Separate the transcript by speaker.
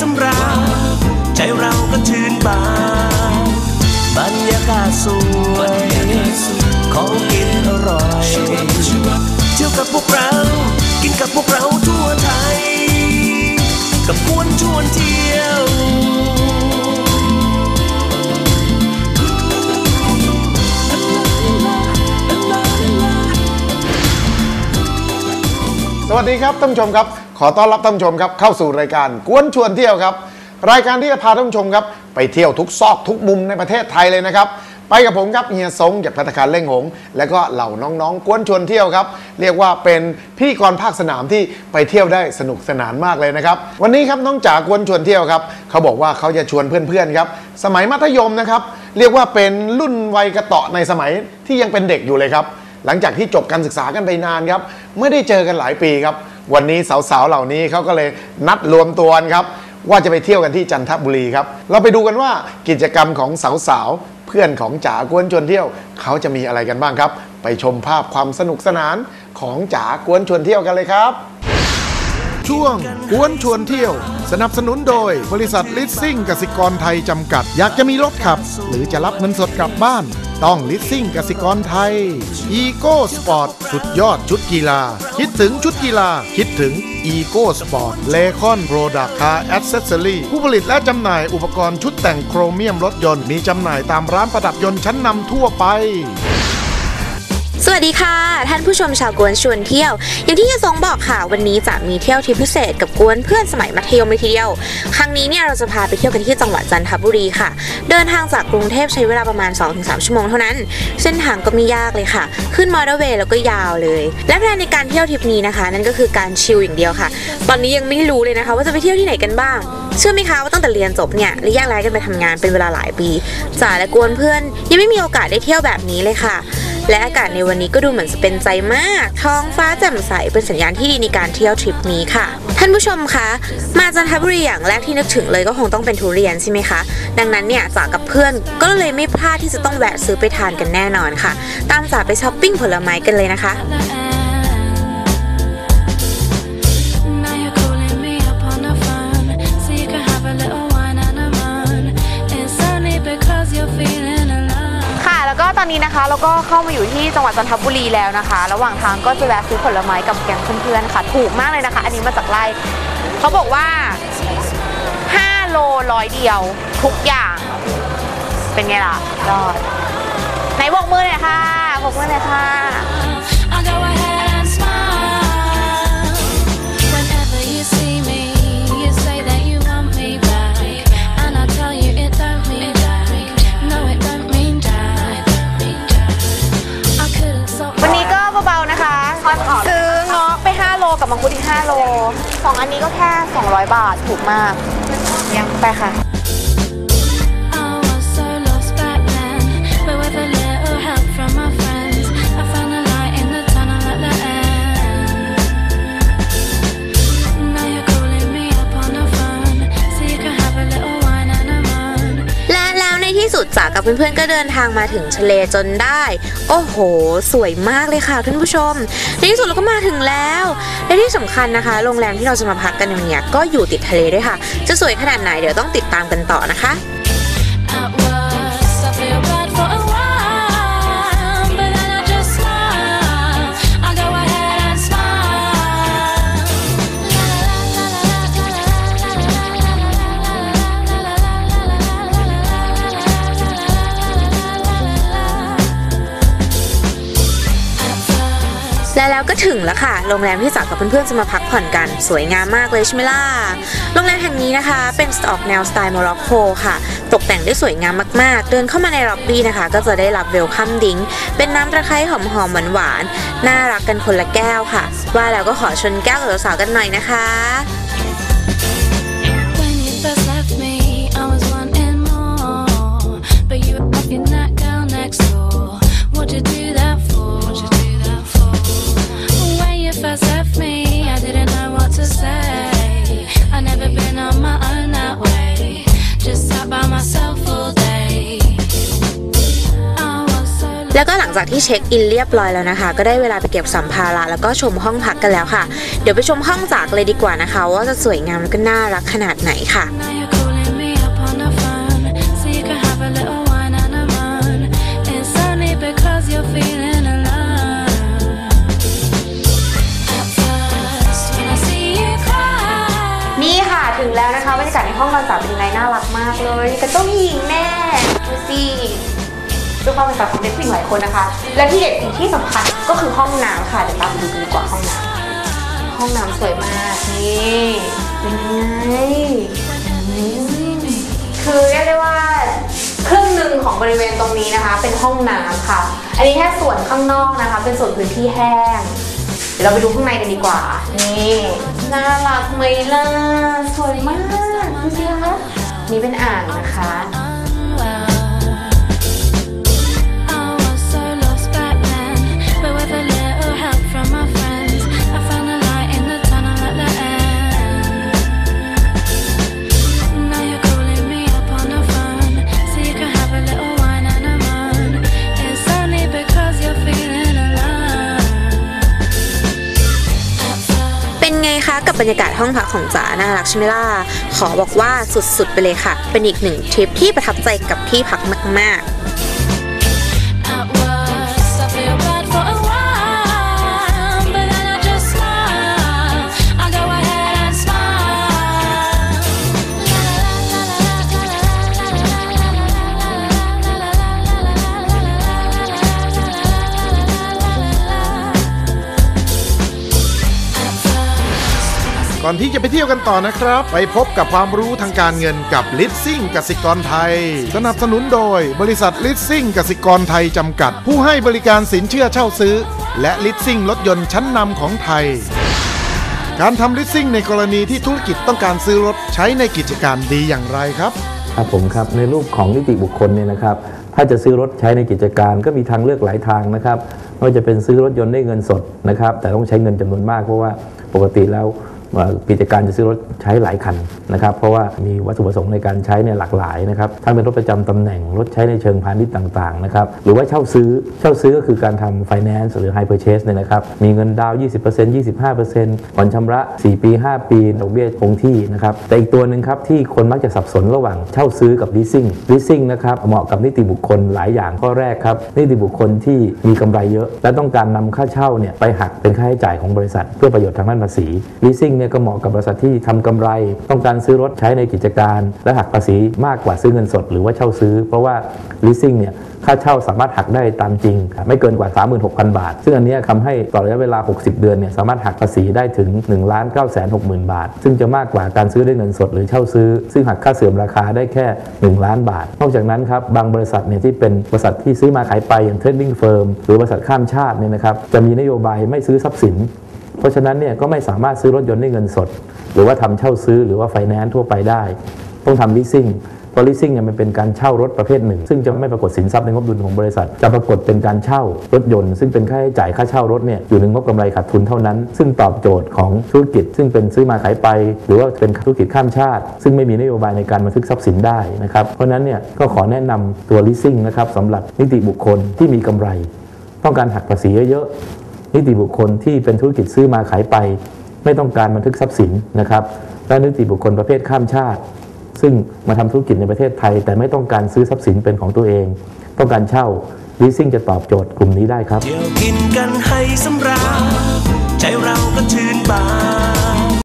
Speaker 1: สำราญใจเราก็ชื่นบานบรรยากาศสวยของกินอร่อยเที่ยวกับพวกเรา กินกับพวกเราทั่วไทย กับกวนชวนเที่ยว
Speaker 2: สวัสดีครับท่านผู้ชมครับ ขอต้อนรับท่านผู้ชมครับเข้าสู่รายการกวนชวนเที่ยวครับ รายการที่จะพาท่านผู้ชมครับไปเที่ยวทุกซอกทุกมุมในประเทศไทยเลยนะครับ ไปกับผมครับเฮียสงจากพัฒการเล่งหง และก็เหล่าน้องๆ กวนชวนเที่ยวครับ เรียกว่าเป็นพิธีกรภาคสนามที่ไปเที่ยวได้สนุกสนานมากเลยนะครับ วันนี้ครับน้องจ๋ากวนชวนเที่ยวครับเขาบอกว่าเขาจะชวนเพื่อนๆครับสมัยมัธยมนะครับเรียกว่าเป็นรุ่นวัยกระเตาะในสมัยที่ยังเป็นเด็กอยู่เลยครับหลังจากที่จบการศึกษากันไปนานครับไม่ได้เจอกันหลายปีครับ วันนี้สาวๆเหล่านี้เขาก็เลยนัดรวมตัวกันครับ ว่าจะไปเที่ยวกันที่จันทบุรีครับ เราไปดูกันว่ากิจกรรมของสาวๆเพื่อนของจ๋ากวนชวนเที่ยวเขาจะมีอะไรกันบ้างครับ ไปชมภาพความสนุกสนานของจ๋ากวนชวนเที่ยวกันเลยครับ ช่วงกวนชวนเที่ยว สนับสนุนโดยบริษัทลิสซิ่งกสิกรไทยจำกัด อยากจะมีรถขับ หรือจะรับเงินสดกลับบ้าน ต้องลิสซิ่งกสิกรไทย อีโก้สปอร์ตสุดยอดชุดกีฬา คิดถึงชุดกีฬา คิดถึงอีโก้สปอร์ตเลคอนโปรดักต์คาร์แอ c เซสซอรี่ผู้ผลิตและจำหน่ายอุปกรณ์ชุดแต่งโครเมียมรถยนต์ มีจำหน่ายตามร้านประดับยนต์ชั้นนำทั่วไป
Speaker 3: สวัสดีค่ะ ท่านผู้ชมชาวกวนชวนเที่ยว อย่างที่เฮียซงบอกค่ะ วันนี้จะมีเที่ยวทริปพิเศษกับกวนเพื่อนสมัยมัธยมเลยทีเดียว ครั้งนี้เนี่ยเราจะพาไปเที่ยวกันที่จังหวัดจันทบุรีค่ะ เดินทางจากกรุงเทพใช้เวลาประมาณ 2-3 ชั่วโมงเท่านั้น เส้นทางก็ไม่ยากเลยค่ะ ขึ้นมอเตอร์เวย์แล้วก็ยาวเลย และแพลนในการเที่ยวทริปนี้นะคะ นั่นก็คือการชิลอย่างเดียวค่ะ ตอนนี้ยังไม่รู้เลยนะคะ ว่าจะไปเที่ยวที่ไหนกันบ้างเชื่อไหมคะว่าตั้งแต่เรียนจบเนี่ยและแยกย้ายกันไปทำงานเป็นเวลาหลายปีจ๋าและกวนเพื่อนยังไม่มีโอกาสได้เที่ยวแบบนี้เลยค่ะ และอากาศในวันนี้ก็ดูเหมือนจะเป็นใจมาก ท้องฟ้าแจ่มใสเป็นสัญญาณที่ดีในการเที่ยวทริปนี้ค่ะ ท่านผู้ชมคะมาจันทบุรีอย่างแรกที่นึกถึงเลยก็คงต้องเป็นทุเรียนใช่ไหมคะ ดังนั้นเนี่ยจ๋ากับเพื่อนก็เลยไม่พลาดที่จะต้องแวะซื้อไปทานกันแน่นอนค่ะ ตามจ๋าไปช้อปปิ้งผลไม้กันเลยนะคะ อนนี้นะคะเราก็เข้ามาอยู่ที่จังหวัดจันทบุรีแล้วนะคะ ระหว่างทางก็จะแวะซื้อผลไม้กับแกงเพื่อนๆค่ะ ถูกมากเลยนะคะ อันนี้มาจากไร่เขาบอกว่า 5 โลร้อยเดียว ทุกอย่าง เป็นไงล่ะยอดไหนบอกมือหน่อยค่ะบอกมือหน่อยค่ะ สองอันนี้ก็แค่ 200 บาทถูกมากยังไปค่ะ กับเพื่อนๆก็เดินทางมาถึงทะเลจนได้ โอ้โห สวยมากเลยค่ะท่านผู้ชม ในที่สุดเราก็มาถึงแล้ว และที่สำคัญนะคะ โรงแรมที่เราจะมาพักกันเนี่ยก็อยู่ติดทะเลด้วยค่ะ จะสวยขนาดไหนเดี๋ยวต้องติดตามกันต่อนะคะ และแล้วก็ถึงแล้วค่ะ โรงแรมที่สาวกับเพื่อนๆจะมาพักผ่อนกัน สวยงามมากเลยใช่ไหมล่ะ โรงแรมแห่งนี้นะคะ เป็นออกแนวสไตล์โมร็อกโกค่ะ ตกแต่งได้สวยงามมากๆ เดินเข้ามาในล็อบบี้นะคะ ก็จะได้รับเวลคัมดิงเป็นน้ำตะไคร้หอมๆหวานๆ น่ารักกันคนละแก้วค่ะ ว่าแล้วก็ขอชนแก้วกับสาวๆกันหน่อยนะคะ
Speaker 4: first left me, I didn't know what to say. I never been on my own that way. Just sat by myself all day.
Speaker 5: แล้วก็หลังจากที่เช็คอินเรียบร้อยแล้วนะคะ ก็ได้เวลาไปเก็บสัมภาระแล้วก็ชมห้องพักกันแล้วค่ะ เดี๋ยวไปชมห้องจากเลยดีกว่านะคะ ว่าจะสวยงามแล้วก็น่ารักขนาดไหนค่ะ
Speaker 4: Now you
Speaker 5: นะคะบรรยากาศในห้องนอนสาวเป็นยังไงน่ารักมากเลยกระเจ้าหญิงแม่ดูสิดูความเป็นสาวของเด็กผู้หญิงหลายคนนะคะ และที่เด็ดอีกที่สำคัญก็คือห้องน้ำค่ะเดี๋ยวตามไปดูกันดีกว่าห้องน้ำห้องน้ำสวยมากนี่เป็นยังไงคือเรียกได้ว่าครึ่งหนึ่งของบริเวณตรงนี้นะคะ เป็นห้องน้ำค่ะ อันนี้แค่ส่วนข้างนอกนะคะ เป็นส่วนพื้นที่แห้ง เราไปดูข้างในกันดีกว่า นี่น่ารักไหมล่ะ สวยมากดูสิคะนี่เป็นอ่างนะคะ กับบรรยากาศห้องพักของจ๋าน่ารักใช่ไหมล่ะ ขอบอกว่าสุดๆไปเลยค่ะ เป็นอีกหนึ่งทริปที่ประทับใจกับที่พักมากๆ
Speaker 6: ก่อนที่จะไปเที่ยวกันต่อนะครับ ไปพบกับความรู้ทางการเงินกับลิสซิ่งกสิกรไทย สนับสนุนโดย บริษัทลิสซิ่งกสิกรไทยจำกัด ผู้ให้บริการสินเชื่อเช่าซื้อ และลิสซิ่งรถยนต์ชั้นนำของไทย การทำลิสซิ่งในกรณีที่ธุรกิจต้องการซื้อรถใช้ในกิจการดีอย่างไรครับ
Speaker 7: ครับผมครับในรูปของนิติบุคคลเนี่ยนะครับ ถ้าจะซื้อรถใช้ในกิจการก็มีทางเลือกหลายทางนะครับไม่ว่าจะเป็นซื้อรถยนต์ได้เงินสดนะครับ แต่ต้องใช้เงินจำนวนมากเพราะว่าปกติแล้ว กิจการจะซื้อรถใช้หลายคันนะครับ เพราะว่ามีวัตถุประสงค์ในการใช้เนี่ยหลากหลายนะครับทั้งเป็นรถประจำตำแหน่งรถใช้ในเชิงพาณิชย์ต่างๆนะครับหรือว่าเช่าซื้อเช่าซื้อก็คือการทำ finance หรือ high purchase เนี่ยนะครับมีเงินดาวน์20% 25%ผ่อนชำระ 4 ปี 5 ปีดอกเบี้ยคงที่นะครับแต่อีกตัวหนึ่งครับที่คนมักจะสับสนระหว่างเช่าซื้อกับ leasing leasing นะครับเหมาะกับนิติบุคคลหลายอย่างข้อแรกครับนิติบุคคลที่มีกำไรเยอะ และต้องการนำค่าเช่าเนี่ยไปหักเป็นค่าใช้จ่ายของบริษัท เพื่อประโยชน์ทางด้านภาษี leasing เนี่ยก็เหมาะกับบริษัทที่ทำกำไร ต้องการซื้อรถใช้ในกิจการ และหักภาษีมากกว่าซื้อเงินสดหรือว่าเช่าซื้อ เพราะว่า leasing เนี่ยค่าเช่าสามารถหักได้ตามจริง ไม่เกินกว่า 36,000 บาท ซึ่งอันนี้ทำให้ต่อระยะเวลา 60 เดือนเนี่ยสามารถหักภาษีได้ถึง 1 9 6 0 0 0 0 บาท ซึ่งจะมากกว่าการซื้อด้วยเงินสดหรือเช่าซื้อ ซึ่งหักค่าเสื่อมราคาได้แค่ 1 ล้านบาท นอกจากนั้นครับ บางบริษัทเนี่ยที่เป็นบริษัทที่ซื้อมาขายไปอย่าง trading firm หรือบริษัทข้ามชาติเนี่ยนะครับจะมีนโยบายไม่ซื้อทรัพย์สิน เพราะฉะนั้นเนี่ยก็ไม่สามารถซื้อรถยนต์ด้วยเงินสด หรือว่าทำเช่าซื้อหรือว่าไฟแนนซ์ทั่วไปได้ ต้องทำ leasing เพราะ leasing เนี่ยมันเป็นการเช่ารถประเภทหนึ่ง ซึ่งจะไม่ปรากฏสินทรัพย์ในงบดุลของบริษัท จะปรากฏเป็นการเช่ารถยนต์ ซึ่งเป็นค่าใช้จ่ายค่าเช่ารถเนี่ยอยู่ในงบกำไรขาดทุนเท่านั้น ซึ่งตอบโจทย์ของธุรกิจ ซึ่งเป็นซื้อมาขายไป หรือว่าเป็นธุรกิจข้ามชาติ ซึ่งไม่มีนโยบายในการบันทึกทรัพย์สินได้นะครับเพราะนั้นเนี่ยก็ขอแนะนำตัว leasing นะครับสำหรับนิติบุคคลที่มีกำไร ต้องการหักภาษีเยอะ นิติบุคคลที่เป็นธุรกิจซื้อมาขายไป ไม่ต้องการบันทึกทรัพย์สินนะครับ และนิติบุคคลประเภทข้ามชาติ ซึ่งมาทำธุรกิจในประเทศไทย แต่ไม่ต้องการซื้อทรัพย์สินเป็นของตัวเอง ต้องการเช่าลีซิ่งจะตอบโจทย์กลุ่มนี้ได้ครับ
Speaker 1: เที่ยวกินกันให้สำราญใจเราก็ชื่นบาน